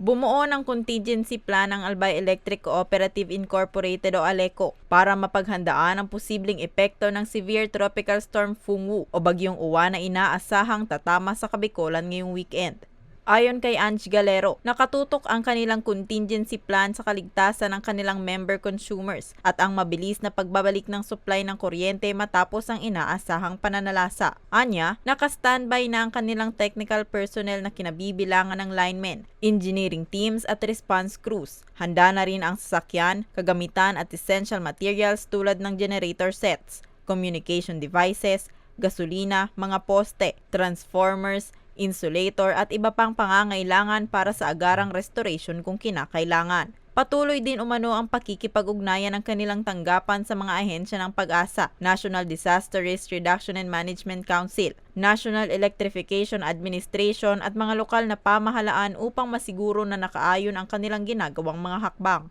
Bumuo ng contingency plan ang Albay Electric Cooperative Incorporated o ALECO para mapaghandaan ang posibleng epekto ng severe tropical storm Fungwu o bagyong uwa na inaasahang tatama sa Kabikolan ngayong weekend. Ayon kay Ange Galero, nakatutok ang kanilang contingency plan sa kaligtasan ng kanilang member consumers at ang mabilis na pagbabalik ng supply ng kuryente matapos ang inaasahang pananalasa. Anya, naka-standby na ang kanilang technical personnel na kinabibilangan ng linemen, engineering teams at response crews. Handa na rin ang sasakyan, kagamitan at essential materials tulad ng generator sets, communication devices, gasolina, mga poste, transformers, insulator at iba pang pangangailangan para sa agarang restoration kung kinakailangan. Patuloy din umano ang pakikipag-ugnayan ng kanilang tanggapan sa mga ahensya ng pag-asa, National Disaster Risk Reduction and Management Council, National Electrification Administration at mga lokal na pamahalaan upang masiguro na nakaayon ang kanilang ginagawang mga hakbang.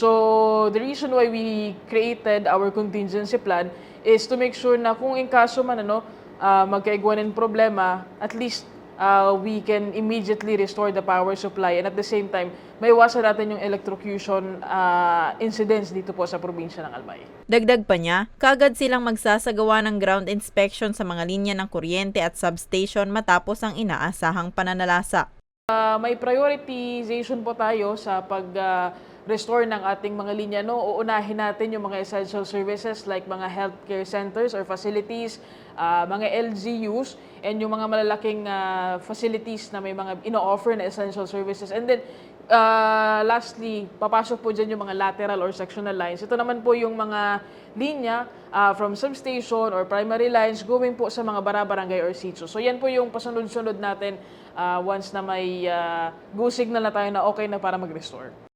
So, the reason why we created our contingency plan is to make sure na kung in kaso man ano, uh, magkaigwanin problema, at least uh, we can immediately restore the power supply and at the same time, maiwasan natin yung electrocution uh, incidents dito po sa probinsya ng Albay. Dagdag pa niya, kagad silang magsasagawa ng ground inspection sa mga linya ng kuryente at substation matapos ang inaasahang pananalasa. Uh, may prioritization po tayo sa pag uh, restore ng ating mga linya no? Uunahin natin yung mga essential services like mga healthcare centers or facilities uh, mga LGUs and yung mga malalaking uh, facilities na may mga ino-offer na essential services. And then uh, lastly papasok po dyan yung mga lateral or sectional lines. Ito naman po yung mga linya uh, from substation or primary lines going po sa mga bara-barangay or sitio. So yan po yung pasunod-sunod natin uh, once na may uh, go signal na tayo na okay na para mag-restore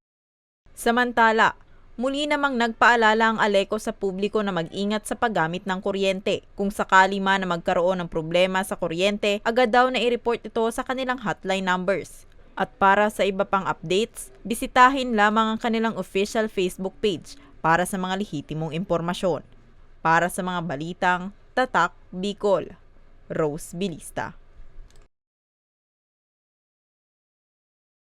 Samantala, muli namang nagpaalala ang Aleco sa publiko na mag-ingat sa paggamit ng kuryente. Kung sakali man na magkaroon ng problema sa kuryente, agad daw na i-report ito sa kanilang hotline numbers. At para sa iba pang updates, bisitahin lamang ang kanilang official Facebook page para sa mga lehitimong impormasyon. Para sa mga balitang Tatak Bicol, Rose Bilista.